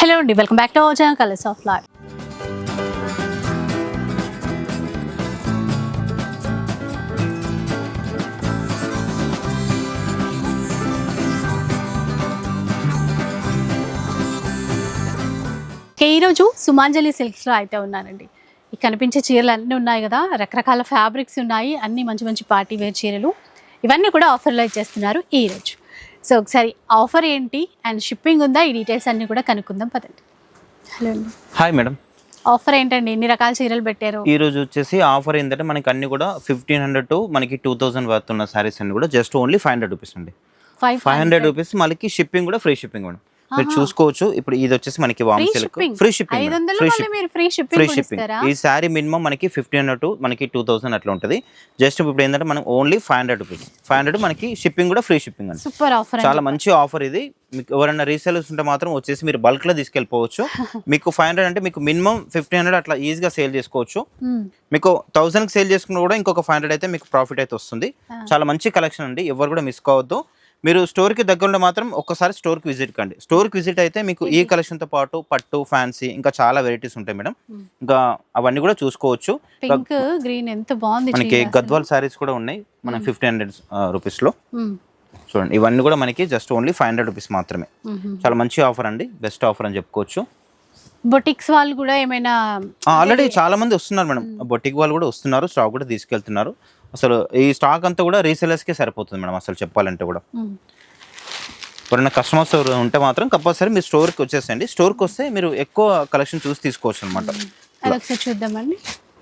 Hello అండి welcome back to our channel colours of life. ఈరోజు సుమాంజలి సిల్క్స్లో అయితే ఉన్నానండి. ఈ కనిపించే చీరలు అన్నీ ఉన్నాయి కదా రకరకాల ఫ్యాబ్రిక్స్ ఉన్నాయి అన్ని మంచి మంచి పార్టీ వేర్ చీరలు. ఇవన్నీ కూడా ఆఫర్లో ఇచ్చేస్తున్నారు ఈ రోజు. సో ఒకసారి ఆఫర్ ఏంటి? అండ్ షిప్పింగ్ ఉందా? ఈ డీటెయిల్స్ అన్నీ కూడా కనుక్కుందాం పదండి. హలో అండి. Hi madam. ఆఫర్ ఏంటండి? ఎన్ని రకాల చీరలు పెట్టారు? ఈ రోజు వచ్చేసి ఆఫర్ ఏంటంటే మనకి అన్ని కూడా ఫిఫ్టీన్ హండ్రెడ్ టు మనకి టూ థౌసండ్ వర్త్ ఉన్న సారీస్ అన్ని కూడా just only five hundred rupees అండి. ఫైవ్ ఫైవ్ హండ్రెడ్ రూపీస్ మనకి షిప్పింగ్ కూడా ఫ్రీ షిప్పింగ్ మేడం. మీరు చూసుకోవచ్చు. ఇప్పుడు ఇది వచ్చేసి మనకి వామ్ free silk shipping free shipping free shipping free ఈ శారీ మినిమం మనకి ఫిఫ్టీన్ హండ్రెడ్ టు మనకి టూ థౌసండ్ అట్లా ఉంటుంది. జస్ట్ ఇప్పుడు ఏంటంటే మనం only five hundred rupees five hundred మనకి షిప్పింగ్ కూడా ఫ్రీ షిప్పింగ్ అండి. సూపర్ ఆఫర్ చాలా మంచి ఆఫర్ ఇది. మీకు ఎవరైనా రీసేలర్స్ ఉంటే మాత్రం వచ్చేసి మీరు బల్క్లో తీసుకెళ్ళిపోవచ్చు. మీకు ఫైవ్ హండ్రెడ్ అంటే మీకు మినిమం ఫిఫ్టీన్ హండ్రెడ్ అట్లా ఈజీగా సేల్ చేసుకోవచ్చు. మీకు థౌసండ్ సేల్ చేసుకున్న కూడా ఇంకొక ఫైవ్ హండ్రెడ్ అయితే మీకు ప్రాఫిట్ అయితే వస్తుంది. చాలా మంచి కలెక్షన్ అండి. ఎవరు కూడా మిస్ కావద్దు. మీరు store కి దగ్గరలో మాత్రం ఒక్కసారి స్టోర్కి విజిట్ కండి. స్టోర్కి విజిట్ అయితే మీకు ఈ collection తో పాటు పట్టు ఫ్యాన్సీ ఇంకా చాలా వెరైటీస్ ఉంటాయి మేడం. ఇంకా అవన్నీ కూడా చూసుకోవచ్చు. పింక్ గ్రీన్ ఎంత బాగుంది మనకి. గద్వాల్ శారీస్ కూడా ఉన్నాయి. మన ఫిఫ్టీన్ హండ్రెడ్ రూపీస్లో. చూడండి ఇవన్నీ కూడా మనకి just only five hundred rupees మాత్రమే. చాలా మంచి ఆఫర్ అండి. బెస్ట్ ఆఫర్ అని చెప్పుకోవచ్చు. బొటిక్స్ వాళ్ళు కూడా ఏమైనా ఆల్రెడీ చాలా మంది వస్తున్నారు మేడం. బొటిక్ వాళ్ళు కూడా వస్తున్నారు స్టాక్ కూడా తీసుకెళ్తున్నారు. అసలు ఈ స్టాక్ అంతా కూడా రీసెలర్స్కే సరిపోతుంది మేడం అసలు చెప్పాలంటే కూడా. ఎవరైనా కస్టమర్స్ ఉంటే మాత్రం కంపల్సరీ మీరు స్టోర్కి వచ్చేసండి స్టోర్కి వస్తే మీరు ఎక్కువ కలెక్షన్ చూసి తీసుకోవచ్చు అనమాట చూద్దామండి.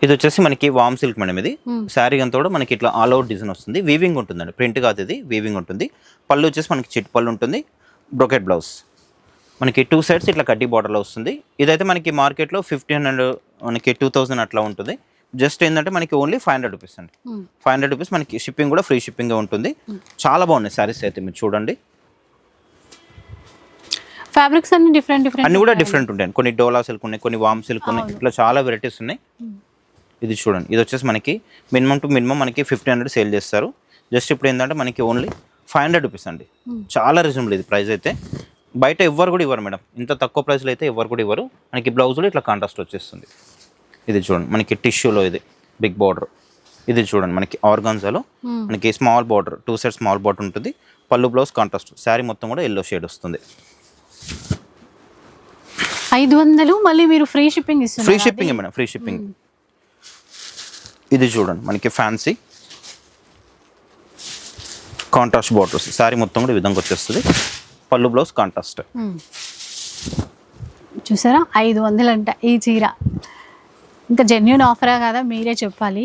ఇది వచ్చేసి మనకి వామ్ సిల్క్ మేడం ఇది. శారీ అంతా కూడా మనకి ఇట్లా ఆల్ అవుట్ డిజైన్ వస్తుంది. వీవింగ్ ఉంటుందండి. ప్రింట్ కాదు ఇది వీవింగ్ ఉంటుంది. పళ్ళు వచ్చేసి మనకి చిట్ పళ్ళు ఉంటుంది. బ్రొకెట్ బ్లౌజ్ మనకి టూ సైడ్స్ ఇట్లా కడ్డీ బార్డర్లో వస్తుంది. ఇదైతే మనకి మార్కెట్లో ఫిఫ్టీన్ హండ్రెడ్ మనకి టూ థౌసండ్ అట్లా ఉంటుంది. జస్ట్ ఏంటంటే మనకి ఓన్లీ ఫైవ్ హండ్రెడ్ రూపీస్ అండి. మ్మ్. ఫైవ్ హండ్రెడ్ రూపీస్ మనకి షిప్పింగ్ కూడా ఫ్రీ షిప్పింగ్ ఉంటుంది. చాలా బాగున్నాయి శారీస్ అయితే మీరు చూడండి. ఫ్యాబ్రిక్స్ అన్ని డిఫరెంట్ డిఫరెంట్ అన్ని కూడా డిఫరెంట్ ఉంటాయి కొన్ని డోలా సిల్క్ ఉన్నాయి కొన్ని వామ్ సిల్క్ ఉన్నాయి. ఇట్లా చాలా వెరైటీస్ ఉన్నాయి. ఇది చూడండి. ఇది వచ్చేసి మనకి మినిమం టు మినిమం మనకి ఫిఫ్టీన్ హండ్రెడ్ సేల్ చేస్తారు. జస్ట్ ఇప్పుడు ఏంటంటే మనకి ఓన్లీ ఫైవ్ హండ్రెడ్ రూపీస్ అండి. చాలా రీజనబుల్ ఇది ప్రైస్ అయితే. బయట ఎవ్వరు కూడా ఇవ్వరు మేడం. ఇంత తక్కువ ప్రైస్లో అయితే ఎవ్వరు కూడా ఇవ్వరు. మనకి బ్లౌజ్లో ఇట్లా కాంట్రాస్ట్ వచ్చేస్తుంది. ఇది చూడండి. మనకి టిష్యూలో ఇది బిగ్ బార్డర్. ఇది చూడండి మనకి ఆర్గాన్జాలో మనకి small border two side small border ఉంటుంది. పళ్ళు బ్లౌజ్ కాంట్రాస్ట్. శారీ మొత్తం కూడా ఎల్లో షేడ్ వస్తుంది. ఐదు వందలు మళ్ళీ మీరు ఫ్రీ షిప్పింగ్ ఫ్రీ ఇస్తున్నారు షిప్పింగ్ మేడం ఫ్రీ షిప్పింగ్. ఇది చూడండి మనకి ఫ్యాన్సీ కాంట్రాస్ట్ బార్డర్స్ శారీ మొత్తం కూడా ఈ విధంగా వచ్చేస్తుంది. పళ్ళు బ్లౌజ్ కాంట్రాస్ట్. చూసారా? ఐదు వందలు అంట ఈ చీర. ఇంకా జెన్యున్ ఆఫరా కదా? మీరే చెప్పాలి.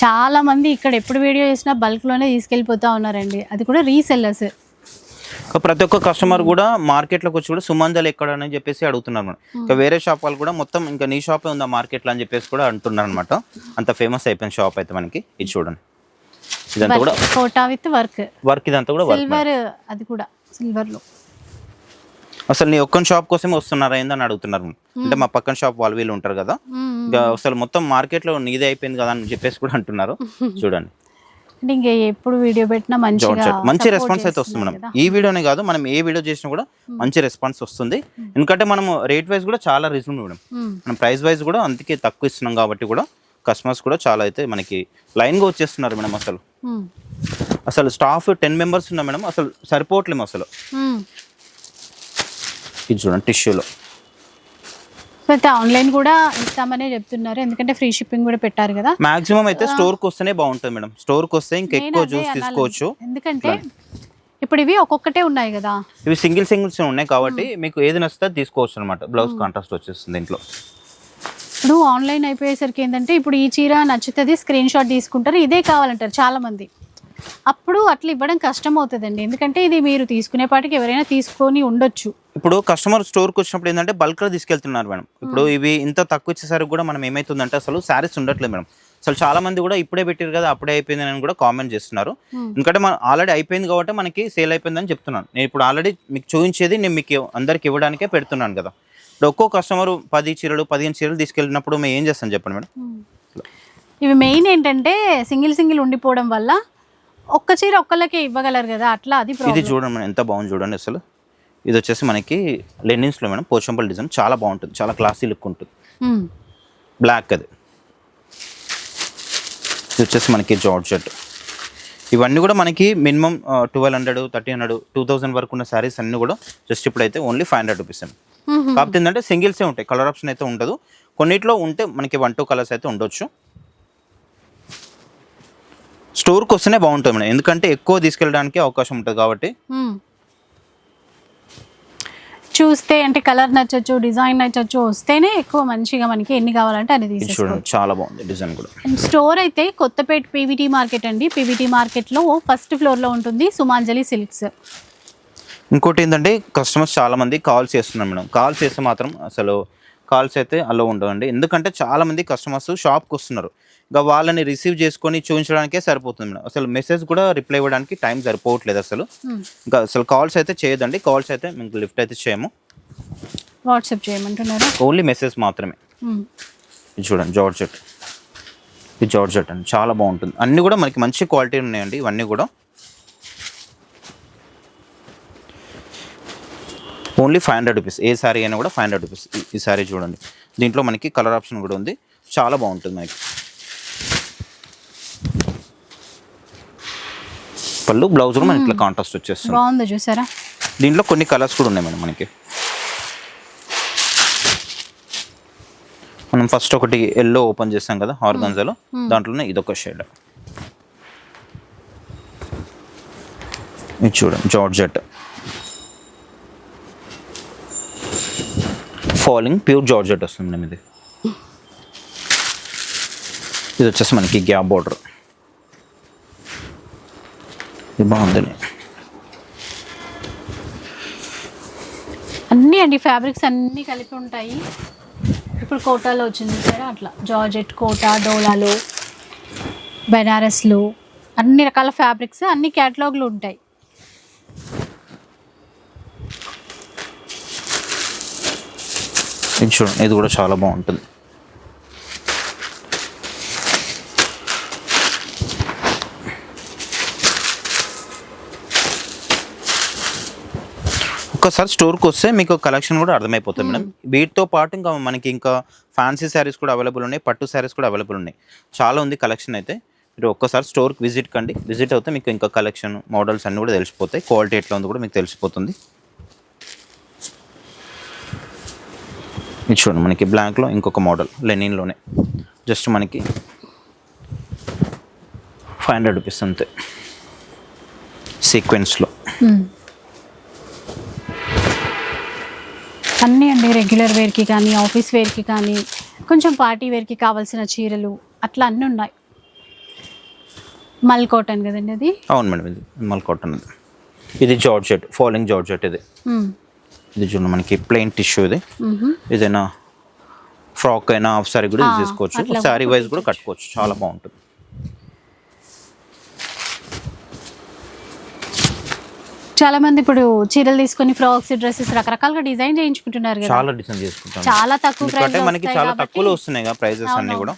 చాలా మంది ఇక్కడ ఎప్పుడు వీడియో చేసినా బల్క్లోనే తీసుకెళ్ళిపోతా ఉన్నారండి. అది కూడా రీసెల్లర్స్ ప్రతి ఒక్క కస్టమర్ కూడా మార్కెట్లోకి వచ్చి కూడా సుమంజలు ఎక్కడ అని చెప్పేసి అడుగుతున్నారు మేడం ఇంకా వేరే షాప్ వాళ్ళు కూడా మొత్తం ఇంకా నీ షాపే ఉందా మార్కెట్లో అని చెప్పేసి కూడా అంటున్నారు అనమాట అంత ఫేమస్ అయిపోయిన షాప్ అయితే మనకి ఇది చూడండి. ఇదంతా కూడా ఫోటా విత్ వర్క్ వర్క్ ఇదంతా కూడా వర్క్ సిల్వర్ అది కూడా సిల్వర్లో. అసలు నీ ఒక్క షాప్ కోసమే వస్తున్నారా ఏందని అడుగుతున్నారు. అంటే మా పక్కన షాప్ వాళ్ళు వీళ్ళు ఉంటారు కదా. ఇంకా అసలు మొత్తం మార్కెట్లో నీదే అయిపోయింది కదా అని చెప్పేసి కూడా అంటున్నారు. చూడండి. అంటే ఇంకా ఎప్పుడు వీడియో పెట్టినా మంచి support రెస్పాన్స్ అయితే వస్తుంది మేడం. ఈ వీడియోనే కాదు మనం ఏ వీడియో చేసినా కూడా మంచి రెస్పాన్స్ వస్తుంది. ఎందుకంటే మనం రేట్ వైజ్ కూడా చాలా రీజనబుల్ మేడం. మనం ప్రైస్ వైజ్ కూడా అందుకే తక్కువ ఇస్తున్నాం కాబట్టి కూడా కస్టమర్స్ కూడా చాలా అయితే మనకి లైన్గా వచ్చేస్తున్నారు మేడం అసలు. అసలు స్టాఫ్ టెన్ మెంబర్స్ ఉన్నా మేడం అసలు సరిపోవట్లేము అసలు. ఇది చూడండి టిష్యూలో. అయితే ఆన్లైన్ కూడా ఇస్తామనే చెప్తున్నారు. ఎందుకంటే ఫ్రీ షిప్పింగ్ కూడా పెట్టారు కదా. మాక్సిమం అయితే స్టోర్కి వస్తేనే బాగుంటుంది మేడం. స్టోర్కి వస్తే ఇంకా ఎక్కువ జ్యూస్. తీసుకోవచ్చు. ఎందుకంటే ఇప్పుడు ఇవి ఒక్కొక్కటే ఉన్నాయి కదా. ఇవి సింగిల్ సింగిల్స్ ఉన్నాయి కాబట్టి మీకు ఏది నచ్చితే తీసుకోవచ్చు అనమాట బ్లౌజ్ కాంట్రాస్ట్ వచ్చేస్తుంది ఇంట్లో ఇప్పుడు ఆన్లైన్ అయిపోయేసరికి ఏంటంటే ఇప్పుడు ఈ చీర నచ్చుతుంది స్క్రీన్ షాట్ తీసుకుంటారు. ఇదే కావాలంటారు చాలా మంది అప్పుడు అట్లా ఇవ్వడం కష్టం అవుతుందండి ఎందుకంటే ఇది మీరు తీసుకునే పాటికి ఎవరైనా తీసుకొని ఉండొచ్చు. ఇప్పుడు కస్టమర్ స్టోర్కి వచ్చినప్పుడు ఏంటంటే బల్క్లో తీసుకెళ్తున్నారు మేడం. ఇప్పుడు ఇవి ఇంత తక్కువ ఇచ్చేసరికి కూడా మనం ఏమైతుందంటే అసలు శారీస్ ఉండట్లేదు మేడం. అసలు చాలా మంది కూడా ఇప్పుడే పెట్టారు కదా అప్పుడే అయిపోయింది అని కూడా కామెంట్ చేస్తున్నారు. ఎందుకంటే మనం ఆల్రెడీ అయిపోయింది కాబట్టి మనకి సేల్ అయిపోయిందని చెప్తున్నాను. నేను ఇప్పుడు ఆల్రెడీ మీకు చూపించేది నేను మీకు అందరికి ఇవ్వడానికే పెడుతున్నాను కదా. ఇప్పుడు ఒక్కో కస్టమర్ పది చీరలు పదిహేను చీరలు తీసుకెళ్ళినప్పుడు మేము ఏం చేస్తాం చెప్పండి మేడం? ఇవి మెయిన్ ఏంటంటే సింగిల్ సింగిల్ ఉండిపోవడం వల్ల ఒక్క చీర ఒక్కళ్ళకే ఇవ్వగలరు కదా అట్లా అది ఇది చూడండి మేడం ఎంత బాగుంది చూడండి అసలు. ఇది వచ్చేసి మనకి లెనిన్స్లో మేడం పోచంపల్ డిజైన్ చాలా బాగుంటుంది చాలా క్లాసీ లుక్ ఉంటుంది. బ్లాక్ అది. ఇది వచ్చేసి మనకి జార్జెట్ ఇవన్నీ కూడా మనకి minimum twelve hundred thirty hundred two thousand వరకు ఉన్న శారీస్ అన్నీ కూడా జస్ట్ ఇప్పుడైతే ఓన్లీ ఫైవ్ హండ్రెడ్ రూపీస్. కాకపోతే ఏంటంటే సింగిల్సే ఉంటాయి కలర్ ఆప్షన్ అయితే ఉండదు. కొన్నిట్లో ఉంటే మనకి వన్ టూ కలర్స్ అయితే ఉండొచ్చు. స్టోర్కి వస్తేనే బాగుంటుంది మేడం. ఎందుకంటే ఎక్కువ తీసుకెళ్ళడానికి అవకాశం ఉంటుంది కాబట్టి. చూస్తే అంటే కలర్ నచ్చచ్చు డిజైన్ నచ్చచ్చు వస్తేనే ఎక్కువ మంచిగా మనకి ఎన్ని కావాలంటే తీసేసుకోవచ్చు. చూడండి చాలా బాగుంది డిజైన్ కూడా. స్టోర్ అయితే కొత్తపేట పీవీటీ మార్కెట్ అండి. పీవీటీ మార్కెట్లో ఫస్ట్ ఫ్లోర్లో ఉంటుంది సుమాంజలి సిల్క్స్. ఇంకోటి ఏంటంటే కస్టమర్స్ చాలా మంది కాల్స్ చేస్తున్నారు మేడం. కాల్స్ చేస్తే మాత్రం అసలు కాల్స్ అయితే అలో ఉండవండి. ఎందుకంటే చాలా మంది కస్టమర్స్ షాప్కి వస్తున్నారు. ఇంకా వాళ్ళని రిసీవ్ చేసుకొని చూపించడానికే సరిపోతుంది మేడం. అసలు మెసేజ్ కూడా రిప్లై ఇవ్వడానికి టైం సరిపోవట్లేదు అసలు. ఇంకా అసలు కాల్స్ అయితే చేయదండి కాల్స్ అయితే మీకు లిఫ్ట్ అయితే చేయము. వాట్సాప్ చేయమంటున్నారా? ఓన్లీ మెసేజ్ మాత్రమే. మ్మ్. ఇది చూడండి జార్జెట్ ఇది జార్జెట్ అండి. చాలా బాగుంటుంది. అన్నీ కూడా మనకి మంచి క్వాలిటీ ఉన్నాయండి ఇవన్నీ కూడా. Only five hundred rupees. ఏ శారీ అయినా కూడా ఫైవ్ హండ్రెడ్ రూపీస్. ఈ శారీ చూడండి. దీంట్లో మనకి కలర్ ఆప్షన్ కూడా ఉంది. చాలా బాగుంటుంది మనకి. పళ్ళు బ్లౌజ్ కూడా మనకి ఇట్లా కాంట్రాస్ట్ వచ్చేస్తుంది. బాగుంది చూసారా? దీంట్లో కొన్ని కలర్స్ కూడా ఉన్నాయి మేడం మనకి. మనం ఫస్ట్ ఒకటి ఎల్లో ఓపెన్ చేస్తాం కదా ఆర్గన్జాలో దాంట్లోనే ఇదొక షేడ్. ఇది చూడండి జార్జెట్. ఫాలింగ్ ప్యూర్ జార్జెట్ వస్తుంది మేడం ఇది. ఇది వచ్చేసి మనకి గ్యాప్ బార్డర్. ఇది బాగుంది. అన్నీ అండి ఫ్యాబ్రిక్స్ అన్నీ కలిపి ఉంటాయి. ఇప్పుడు కోటాలో వచ్చింది సరే అట్లా. జార్జెట్ కోటా డోలాలు బెనారస్లు అన్ని రకాల ఫ్యాబ్రిక్స్ అన్ని క్యాటలాగ్లు ఉంటాయి. ఇది చూడండి ఇది కూడా చాలా బాగుంటుంది. ఒక్కసారి స్టోర్కి వస్తే మీకు కలెక్షన్ కూడా అర్థమైపోతుంది మేడం. వీటితో పాటు ఇంకా మనకి ఇంకా ఫ్యాన్సీ శారీస్ కూడా అవైలబుల్ ఉన్నాయి పట్టు శారీస్ కూడా అవైలబుల్ ఉన్నాయి. చాలా ఉంది కలెక్షన్ అయితే. మీరు ఒక్కసారి స్టోర్కి విజిట్ కండి. విజిట్ అవుతే మీకు ఇంకా కలెక్షన్ మోడల్స్ అన్నీ కూడా తెలిసిపోతాయి. క్వాలిటీ ఎట్లా ఉందో కూడా మీకు తెలిసిపోతుంది. ఇది చూడండి మనకి బ్లాక్లో ఇంకొక మోడల్ లెనిన్లోనే. జస్ట్ మనకి ఫైవ్ హండ్రెడ్ రూపీస్ అంతే. సీక్వెన్స్లో. అన్నీ అండి రెగ్యులర్ వేర్కి కానీ ఆఫీస్ వేర్కి కానీ కొంచెం పార్టీ వేర్కి కావాల్సిన చీరలు అట్లా అన్నీ ఉన్నాయి. మల్ కాటన్ కదండి అది? అవును మేడం ఇది మల్ కాటన్ ఇది ఇది జార్జెట్ ఫాలింగ్ జార్జెట్ ఇది. ఇది చూడండి మనకి ప్లెయిన్ టిష్యూ ఇది. ఏదైనా ఫ్రాక్ అయినా సారీ కూడా యూజ్ చేసుకోవచ్చు. శారీ వైజ్ కూడా కట్టుకోవచ్చు. చాలా బాగుంటుంది. చాలా మంది ఇప్పుడు చీరలు తీసుకొని ఫ్రాక్స్ డ్రెస్సెస్ రకరకాలుగా డిజైన్ చేయించుకుంటున్నారు కదా. చాలా డిజైన్ చేసుకుంటాం చాలా తక్కువ ప్రైస్ మనకి చాలా తక్కువలో వస్తున్నాయి కదా ప్రైజెస్ అన్నీ కూడా.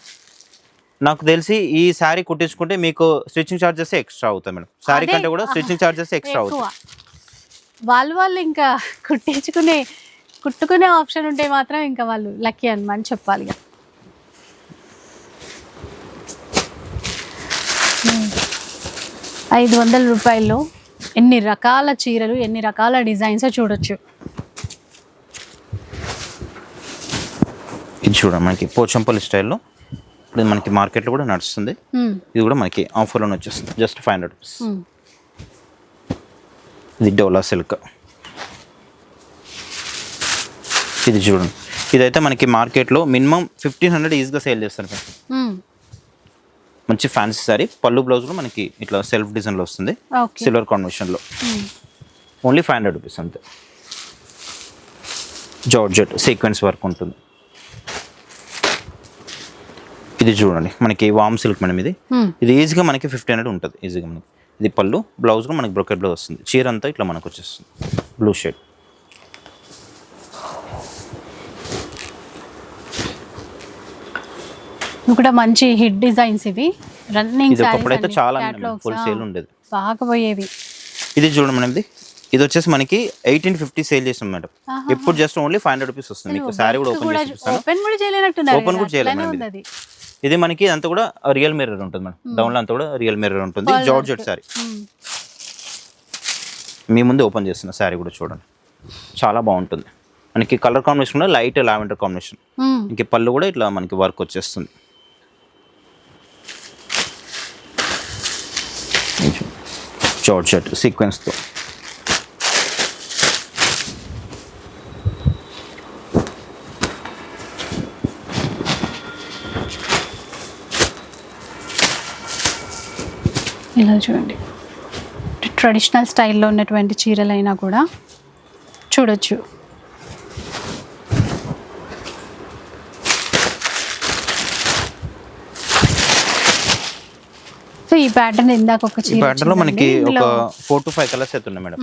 నాకు తెలిసి ఈ శారీ కుట్టించుకుంటే మీకు స్టిచ్చింగ్ చార్జెస్ ఎక్స్ట్రా అవుతాయి మేడం. శారీ కంటే కూడా స్టిచ్చింగ్ చార్జెస్ ఎక్స్ట్రా అవుతాయి. వాళ్ళు వాళ్ళు ఇంకా కుట్టించుకునే కుట్టుకునే ఆప్షన్ ఉంటే మాత్రం ఇంకా వాళ్ళు లక్కీ అని చెప్పాలి. ఐదు వందల రూపాయల్లో ఎన్ని రకాల చీరలు ఎన్ని రకాల డిజైన్స్ చూడొచ్చు. ఇది చూడండి మనకి పోచంపల్లి స్టైల్లో ఇప్పుడు ఇది మనకి మార్కెట్లో కూడా నడుస్తుంది. ఇది కూడా మనకి ఆఫర్లోనే వచ్చేస్తుంది. Just five hundred rupees. ఇది డోలా సిల్క్. ఇది చూడండి. ఇదైతే మనకి మార్కెట్లో మినిమం ఫిఫ్టీన్ హండ్రెడ్ ఈజీగా సేల్ చేస్తారు. మంచి ఫ్యాన్సీ సారీ పళ్ళు బ్లౌజ్ కూడా మనకి ఇట్లా సెల్ఫ్ డిజైన్లో వస్తుంది. సిల్వర్ కాంబినేషన్లో. ఓన్లీ ఫైవ్ హండ్రెడ్ రూపీస్ అంతే. జార్జెట్ సీక్వెన్స్ వర్క్ ఉంటుంది. ఇది చూడండి. మనకి వామ్ సిల్క్ మేడం ఇది. మ్మ్. ఇది ఈజీగా మనకి ఫిఫ్టీ హండ్రెడ్ ఉంటుంది. ఈజీగా మనకి. ఇది పళ్ళు బ్లౌజ్ కూడా మనకి బ్రొకెట్ బ్లౌజ్ వస్తుంది. చీర అంతా ఇట్లా మనకు వచ్చేస్తుంది. బ్లూ షేడ్ ఇవి కూడా మంచి హిట్ డిజైన్స్ ఇవి. రన్నింగ్ ఇది ఒకప్పుడు అయితే చాలా ఫుల్ సేల్ ఉండేది. బాగా పోయేవి. ఇది చూడండి మనం ఇది. ఇది వచ్చేసి మనకి ఎయిటీన్ ఫిఫ్టీ సేల్ చేసాం మేడం. ఆహా. ఇప్పుడు just only five hundred rupees వస్తుంది. మీకు శారీ కూడా ఓపెన్ చేసి ఓపెన్ కూడా చేయలేనట్టున్నారు కదా, కూడా చేయలేదు మేడం ఇది. మనకి అంతా కూడా రియల్ మిర్రర్ ఉంటుంది మేడం. డౌన్లో అంతా కూడా రియల్ మిర్రర్ ఉంటుంది. Georgette sari um. మీ ముందు ఓపెన్ చేస్తున్న శారీ కూడా చూడండి. చాలా బాగుంటుంది. మనకి కలర్ కాంబినేషన్ కూడా లైట్ లావెండర్ కాంబినేషన్. ఇంక పళ్ళు కూడా ఇట్లా మనకి వర్క్ వచ్చేస్తుంది. జార్జెట్ సీక్వెన్స్తో ఇలా చూడండి. ట్రెడిషనల్ స్టైల్లో ఉన్నటువంటి చీరలైనా కూడా చూడొచ్చు. సో ఈ ప్యాటర్న్ ఇందాక ఒక ఈ చీర ప్యాటర్న్లో మనకి. ఒక ఫోర్ టు ఫైవ్ కలర్స్ అయితే ఉన్నాయి మేడం.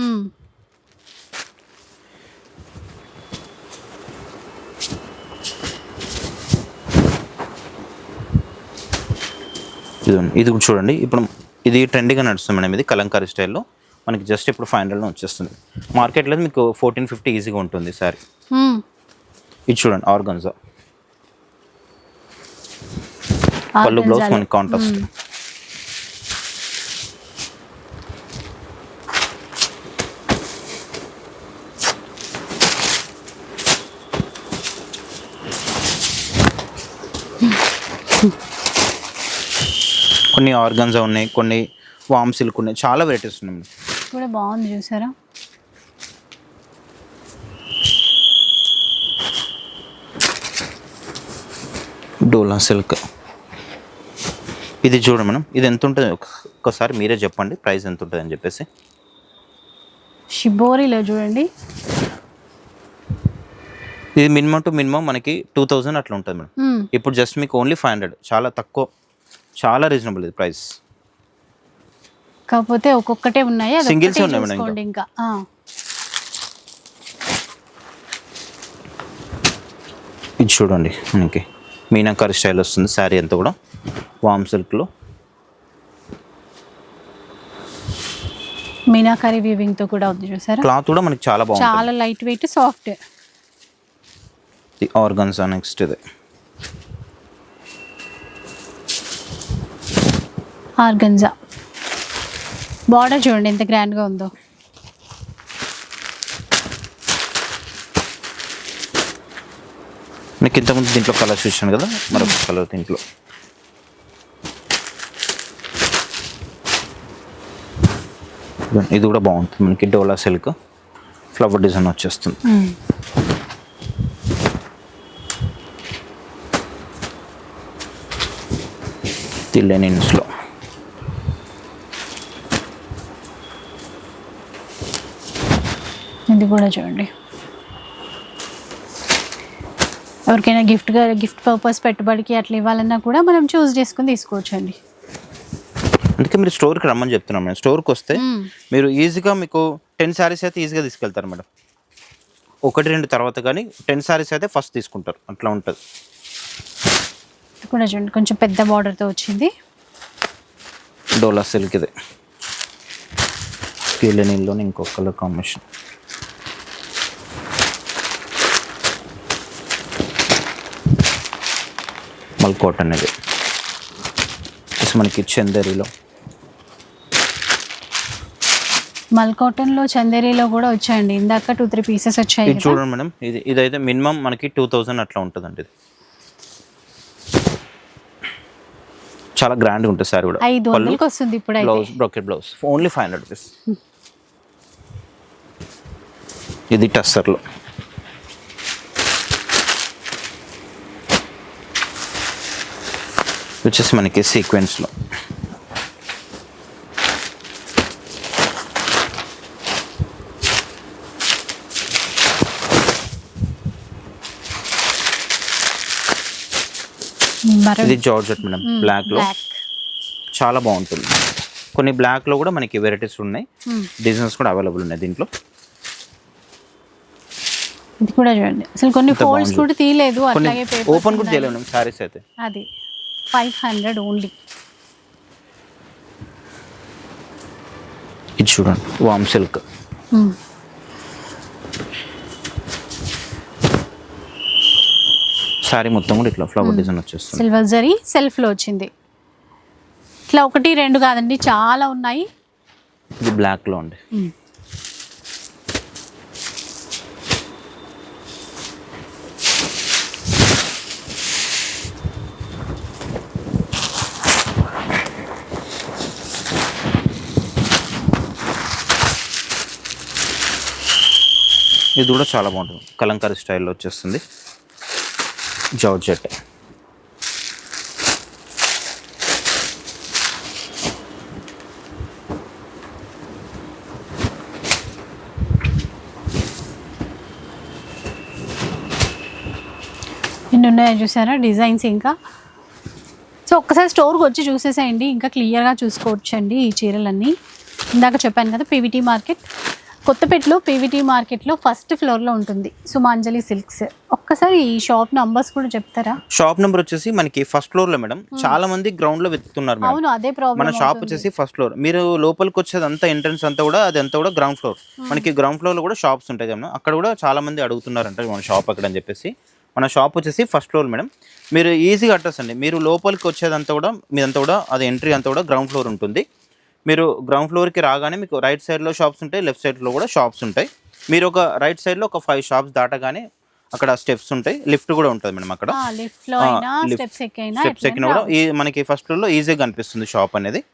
ఇది చూడండి ఇప్పుడు ఇది ట్రెండింగ్గా నడుస్తుంది మేడం ఇది కలంకారీ స్టైల్లో మనకి జస్ట్ ఇప్పుడు ఫైవ్ హండ్రెడ్లో వచ్చేస్తుంది మార్కెట్లో మీకు ఫోర్టీన్ ఫిఫ్టీ ఈజీగా ఉంటుంది సారీ. ఇది చూడండి ఆర్గన్జా పళ్ళు బ్లౌజ్. మనకి కాంట్రాస్ట్ కొన్ని ఆర్గన్జా ఉన్నాయి కొన్ని వామ్ సిల్క్ ఉన్నాయి చాలా వెరైటీస్ ఉన్నాయి కూడా బాగుంది చూసారా? డోలా సిల్క్. ఇది చూడండి మేడం ఇది ఎంత ఉంటుంది? ఒక- ఒకసారి మీరే చెప్పండి ప్రైస్ ఎంత ఉంటుంది అని చెప్పేసి. షిబోరిలో చూడండి. ఇది మినిమం టు మినిమం మనకి టూ థౌజండ్ అట్లా ఉంటుంది మేడం. ఇప్పుడు జస్ట్ మీకు ఓన్లీ ఫైవ్ హండ్రెడ్ చాలా తక్కువ చాలా రీజనబుల్ ఇది ప్రైస్ కాకపోతే ఒక్కొక్కటే ఉన్నాయి ఒక్కటే ఉన్నాయి మేడం ఇంకా. ఇది చూడండి మనకి. మీనాకారి స్టైల్ వస్తుంది శారీ అంతా కూడా. వామ్ సిల్క్లో మీనాకారి వీవింగ్తో కూడా ఉంది చూసారా? క్లాత్ కూడా మనకి చాలా బాగుంటుంది. చాలా లైట్ వెయిట్ సాఫ్ట్ ఇది ఆర్గన్సా నెక్స్ట్ ఇది. ఆర్గంజా. బార్డర్ చూడండి ఎంత గ్రాండ్గా ఉందో. మీకు ఇంతకుముందు దీంట్లో కలర్స్ చూసాను కదా మరొక కలర్ దీంట్లో. ఇది కూడా బాగుంటుంది మనకి డోలా సిల్క్ ఫ్లవర్ డిజైన్ వచ్చేస్తుంది. మ్మ్. లెనిన్స్లో. ఇది కూడా చూడండి. ఎవరికైనా గిఫ్ట్గా గిఫ్ట్ పర్పస్ పెట్టుబడికి అట్లా ఇవ్వాలన్నా కూడా మనం చూస్ చేసుకుని తీసుకోవచ్చు అండి అందుకే మీరు స్టోర్కి రమ్మని చెప్తున్నాం మేడం. స్టోర్కి వస్తే. మీరు ఈజీగా మీకు టెన్ శారీస్ అయితే ఈజీగా తీసుకెళ్తారు మేడం. ఒకటి రెండు తర్వాత కానీ టెన్ శారీస్ అయితే ఫస్ట్ తీసుకుంటారు. అట్లా ఉంటుంది. కూడా చూడండి కొంచెం పెద్ద బార్డర్తో వచ్చింది. డోలా సిల్క్ ఇది లెనిన్లోనే ఇంకొక కాంబినేషన్ మల్కోట్ అనేది. మనకి చందరిలో. మల్ కాటన్లో చందేరీలో కూడా వచ్చాయండి. ఇందాక టూ త్రీ పీసెస్ వచ్చాయి ఇది. చూడండి మేడం. ఇది ఇదైతే మినిమం మనకి టూ థౌజండ్ అట్లా ఉంటుందండి ఇది. చాలా గ్రాండ్గా ఉంటుంది సార్ కూడా. ఐదు వందలకి వస్తుంది ఇప్పుడు blouse brocade blouse only five hundred rupees ఇది టస్సర్లో. వచ్చేసి మనకి సీక్వెన్స్లో ఇది జార్జెట్ మేడం బ్లాక్లో బ్లాక్ చాలా బాగుంటుంది. కొన్ని బ్లాక్లో కూడా మనకి వెరైటీస్ ఉన్నాయి. డిజైన్స్ కూడా అవైలబుల్ ఉన్నాయి దీంట్లో. ఇది కూడా చూడండి. అసలు కొన్ని ఫోల్డ్స్. కూడా తీయలేదు ఓపెన్ కూడా. చేయలేము శారీస్ అయితే. అది. Five hundred only. ఇది చూడండి వామ్ సిల్క్. శారీ మొత్తం కూడా ఇట్లా ఫ్లవర్ డిజైన్ వచ్చేస్తుంది. సిల్వర్ జరీ సెల్ఫ్లో వచ్చింది. ఇట్లా ఒకటి రెండు కాదండి చాలా ఉన్నాయి. ఇది బ్లాక్లో అండి ఇది కూడా చాలా బాగుంటుంది. కలంకారీ స్టైల్లో వచ్చేస్తుంది. జార్జెట్ ఎన్ని ఉన్నాయో చూసారా? డిజైన్స్ ఇంకా. సో ఒక్కసారి స్టోర్కి వచ్చి చూసేసేయండి. ఇంకా క్లియర్గా చూసుకోవచ్చండి ఈ చీరలన్నీ. ఇందాక చెప్పాను కదా పీవీటీ మార్కెట్. కొత్తపేటలో పీవీటీ మార్కెట్లో ఫస్ట్ ఫ్లోర్లో ఉంటుంది సుమాంజలి సిల్క్స్. ఒక్కసారి ఈ షాప్ నంబర్స్ కూడా చెప్తారా? షాప్ నెంబర్ వచ్చేసి మనకి ఫస్ట్ ఫ్లోర్లో మేడం చాలా మంది గ్రౌండ్లో వెతుకుతున్నారు మేడం. అవును అదే ప్రాబ్లం మన షాప్ వచ్చేసి ఫస్ట్ ఫ్లోర్. మీరు లోపలికి వచ్చేది అంతా ఎంట్రన్స్ అంతా కూడా అది అంతా కూడా గ్రౌండ్ ఫ్లోర్ మనకి గ్రౌండ్ ఫ్లోర్లో కూడా షాప్స్ ఉంటాయి కదా అక్కడ కూడా చాలా మంది అడుగుతున్నారంట మన షాప్ అక్కడ అని చెప్పేసి. మన షాప్ వచ్చేసి ఫస్ట్ ఫ్లోర్ మేడం. మీరు ఈజీగా అడ్రస్ అండి. మీరు లోపలికి వచ్చేదంతా కూడా మీదంతా కూడా అది ఎంట్రీ అంతా కూడా గ్రౌండ్ ఫ్లోర్ ఉంటుంది. మీరు గ్రౌండ్ ఫ్లోర్కి రాగానే మీకు రైట్ సైడ్లో షాప్స్ ఉంటాయి లెఫ్ట్ సైడ్లో కూడా షాప్స్ ఉంటాయి. మీరు ఒక రైట్ సైడ్లో ఒక ఫైవ్ షాప్స్ దాటగానే అక్కడ స్టెప్స్ ఉంటాయి. లిఫ్ట్ కూడా ఉంటుంది మేడం అక్కడ. స్టెప్స్ ఎక్కైనా కూడా ఈ మనకి ఫస్ట్ ఫ్లోర్లో ఈజీగా కనిపిస్తుంది షాప్ అనేది.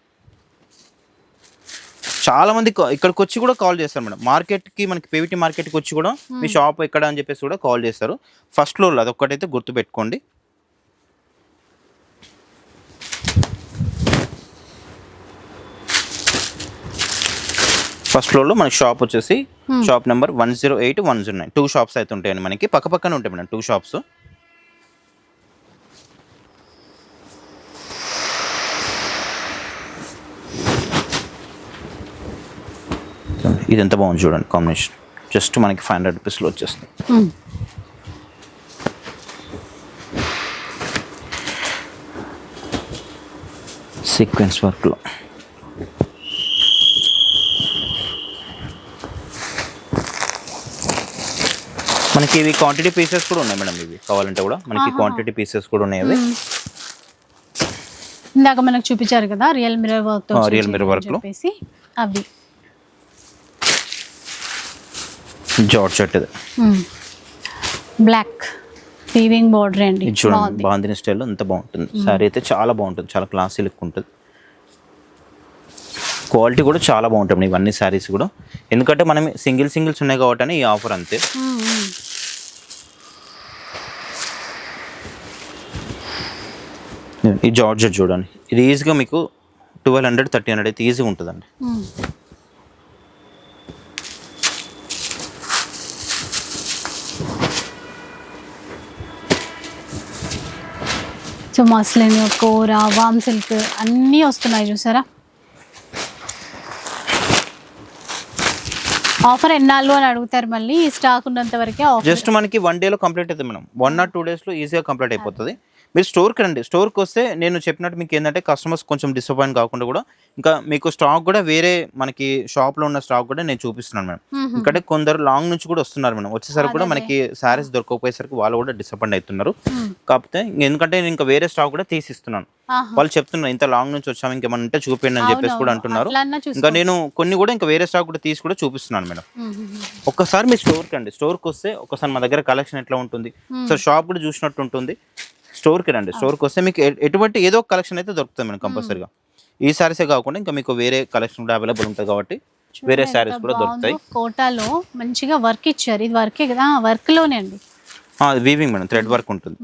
చాలా మంది కా- ఇక్కడికి వచ్చి కూడా కాల్ చేస్తారు మేడం మార్కెట్కి మనకి పేవిటీ మార్కెట్కి వచ్చి కూడా మీ షాప్ ఎక్కడ అని చెప్పేసి కూడా కాల్ చేస్తారు. ఫస్ట్ ఫ్లోర్లో అదొక్కటైతే గుర్తు పెట్టుకోండి ఫస్ట్ ఫ్లోర్లో మనకి షాప్ వచ్చేసి shop number one zero eight one zero nine two shops అయితే ఉంటాయండి మనకి. పక్క పక్కన ఉంటాయి మేడం టూ షాప్స్ ఇది ఎంత బాగుంది చూడండి కాంబినేషన్ జస్ట్ మనకి ఫైవ్ హండ్రెడ్ రూపీస్లో వచ్చేస్తుంది. సీక్వెన్స్ వర్క్లో మనకి ఇవి క్వాంటిటీ పీసెస్ కూడా ఉన్నాయి మేడం ఇవి. కావాలంటే కూడా మనకి క్వాంటిటీ పీసెస్ కూడా ఉన్నాయి అవి. ఇందాక మనకు చూపించారు కదా రియల్ మిరర్ వర్క్తో mirror చీరలు work లో. అవి. జార్జ్ షర్ట్ ఇది. బ్లాక్ వీవింగ్ బార్డర్ అండి చూడండి బాగుంది. స్టైల్లో ఎంత బాగుంటుంది. శారీ అయితే చాలా బాగుంటుంది చాలా క్లాసీ లుక్ ఉంటుంది. క్వాలిటీ కూడా చాలా బాగుంటుంది ఇవన్నీ శారీస్ కూడా. ఎందుకంటే మనం సింగిల్ సింగిల్స్ ఉన్నాయి కాబట్టి ఈ ఆఫర్ అంతే మ్మ్, మ్మ్. ఈ జార్జెట్ చూడండి. ఇది ఈజీగా మీకు ట్వెల్వ్ హండ్రెడ్ థర్టీ హండ్రెడ్ అయితే ఈజీగా ఉంటుందండి. మ్మ్. సో మస్లిన్ కూర వామ్ సిల్క్ అన్నీ వస్తున్నాయి చూసారా? ఆఫర్ ఎన్నాళ్ళు అని అడుగుతారు మళ్ళీ స్టాక్ ఉన్నంత వరకే ఆఫర్ జస్ట్ మనకి వన్ డేలో కంప్లీట్ అవుతుంది మేడం. వన్ ఆర్ టూ డేస్లో ఈజీగా కంప్లీట్ అయిపోతుంది. మీరు స్టోర్కి రండి. స్టోర్కి వస్తే నేను చెప్పినట్టు మీకు ఏంటంటే కస్టమర్స్ కొంచెం డిసప్పాయింట్ కాకుండా కూడా ఇంకా మీకు స్టాక్ కూడా వేరే మనకి షాప్లో ఉన్న స్టాక్ కూడా నేను చూపిస్తున్నాను మేడం. ఎందుకంటే కొందరు లాంగ్ నుంచి కూడా వస్తున్నారు మేడం. వచ్చేసరికి కూడా మనకి శారీస్ దొరకకపోయేసరికి వాళ్ళు కూడా డిసప్పాయింట్ అవుతున్నారు. కాకపోతే ఎందుకంటే నేను ఇంకా వేరే స్టాక్ కూడా తీసిస్తున్నాను. వాళ్ళు చెప్తున్నారు ఇంత లాంగ్ నుంచి వచ్చాము ఇంకేమన్నా ఉంటే చూపించండి అని చెప్పేసి కూడా అంటున్నారు. ఇంకా నేను కొన్ని కూడా ఇంకా వేరే స్టాక్ కూడా తీసి కూడా చూపిస్తున్నాను మేడం. ఒక్కసారి మీ స్టోర్కి రండి. స్టోర్కి వస్తే ఒకసారి మా దగ్గర కలెక్షన్ ఎట్లా ఉంటుంది? సో షాప్ కూడా చూసినట్టు ఉంటుంది. స్టోర్కి రండి స్టోర్కి వస్తే మీకు ఎటువంటి ఏదో ఒక కలెక్షన్ అయితే దొరుకుతుంది మేడం కంపల్సరీగా. ఈ సారీసే కాకుండా ఇంకా మీకు వేరే కలెక్షన్ కూడా అవైలబుల్ ఉంటుంది కాబట్టి వేరే శారీస్ కూడా దొరుకుతాయి. కోటాలో మంచిగా వర్క్ ఇచ్చారు. ఇది వర్కే కదా? వర్క్లోనే అండి. వీవింగ్ మేడం థ్రెడ్ వర్క్ ఉంటుంది.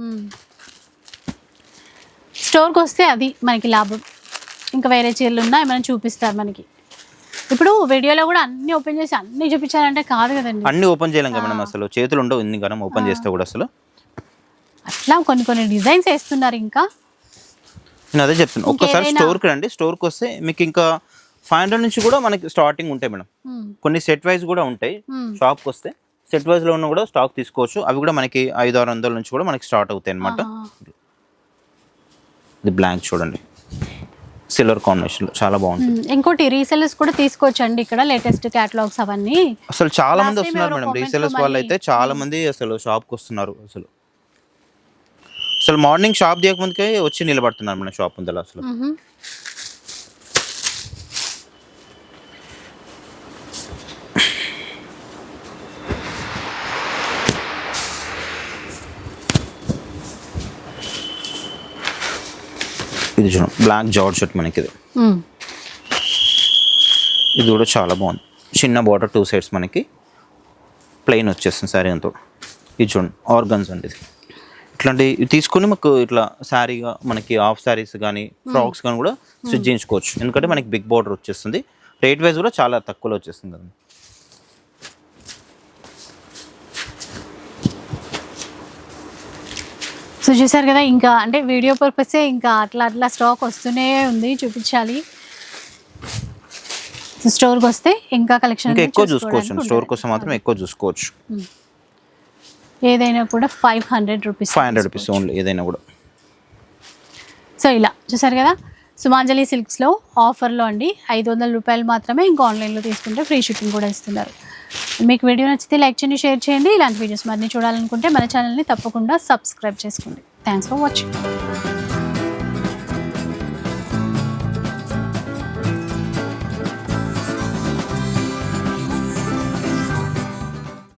స్టోర్కి వస్తే అది మనకి లాభం. ఇంకా వేరే చీరలు ఉన్నా ఏమైనా చూపిస్తారు మనకి. ఇప్పుడు వీడియోలో కూడా అన్ని ఓపెన్ చేసి అన్ని చూపించాలంటే కాదు కదండి. అన్ని ఓపెన్ చేయలేం కదా మేడం అసలు. చేతులు ఉండవు గనం? ఓపెన్ చేస్తే కూడా అసలు. అట్లా కొన్ని కొన్ని డిజైన్స్ వేస్తున్నారు ఇంకా. నేను అదే చెప్తాను ఒక్కసారి స్టోర్కి రండి. స్టోర్కి వస్తే మీకు ఇంకా ఫైవ్ హండ్రెడ్ నుంచి కూడా మనకి స్టార్టింగ్ ఉంటాయి మేడం. కొన్ని సెట్ వైజ్ కూడా ఉంటాయి. షాప్కి వస్తే సెట్ వైజ్లో ఉన్న కూడా స్టాక్ తీసుకోవచ్చు. అవి కూడా మనకి ఐదు ఆరు వందల నుంచి కూడా మనకి స్టార్ట్ అవుతాయి అనమాట. ఇది బ్లాంక్ చూడండి. సిల్వర్ కాంబినేషన్లో చాలా బాగుంటుంది. ఇంకోటి రీసెల్లర్స్ కూడా తీసుకోవచ్చండి ఇక్కడ లేటెస్ట్ క్యాటలాగ్స్ అవన్నీ. అసలు చాలా మంది వస్తున్నారు మేడం. లో రీసేలర్స్ వాళ్ళు అయితే చాలా మంది అసలు షాప్కి వస్తున్నారు అసలు. అసలు మార్నింగ్ షాప్ తీయకముందుకే వచ్చి నిలబడుతున్నారు మన షాప్ ముందర అసలు. ఇది చూడండి బ్లాక్ జార్జ్ షర్ట్ మనకి ఇది. ఇది కూడా చాలా బాగుంది. చిన్న బార్డర్ టూ సైడ్స్ మనకి. ప్లెయిన్ వచ్చేస్తుంది శారీ అంతా. ఇది చూడండి ఆర్గన్స్ అండి ఇది. ఇట్లాంటి ఇవి తీసుకుని మాకు ఇట్లా శారీగా మనకి హాఫ్ శారీస్ కానీ ఫ్రాక్స్ కానీ కూడా స్టిచ్ చేయించుకోవచ్చు. ఎందుకంటే మనకి బిగ్ బార్డర్ వచ్చేస్తుంది. రేట్ వైజ్ కూడా చాలా తక్కువలో వచ్చేస్తుంది కదా సో చూసారు కదా ఇంకా అంటే వీడియో పర్పసే ఇంకా అట్లా అట్లా స్టాక్ వస్తూనే ఉంది చూపించాలి. స్టోర్కి వస్తే ఇంకా కలెక్షన్ ఎక్కువ చూసుకోవచ్చు స్టోర్ కోసం మాత్రం ఎక్కువ చూసుకోవచ్చు. ఏదైనా కూడా five hundred rupees five hundred rupees only ఏదైనా కూడా. సో ఇలా చూసారు కదా? సుమాంజలి సిల్క్స్లో ఆఫర్లో అండి ఐదు వందల రూపాయలు మాత్రమే ఇంకా ఆన్లైన్లో తీసుకుంటే ఫ్రీ షిప్పింగ్ కూడా ఇస్తున్నారు. మీకు వీడియో నచ్చితే లైక్ చేయండి షేర్ చేయండి. ఇలాంటి వీడియోస్ మరిన్ని చూడాలనుకుంటే మన ఛానల్ని తప్పకుండా సబ్స్క్రైబ్ చేసుకోండి. Thanks for watching.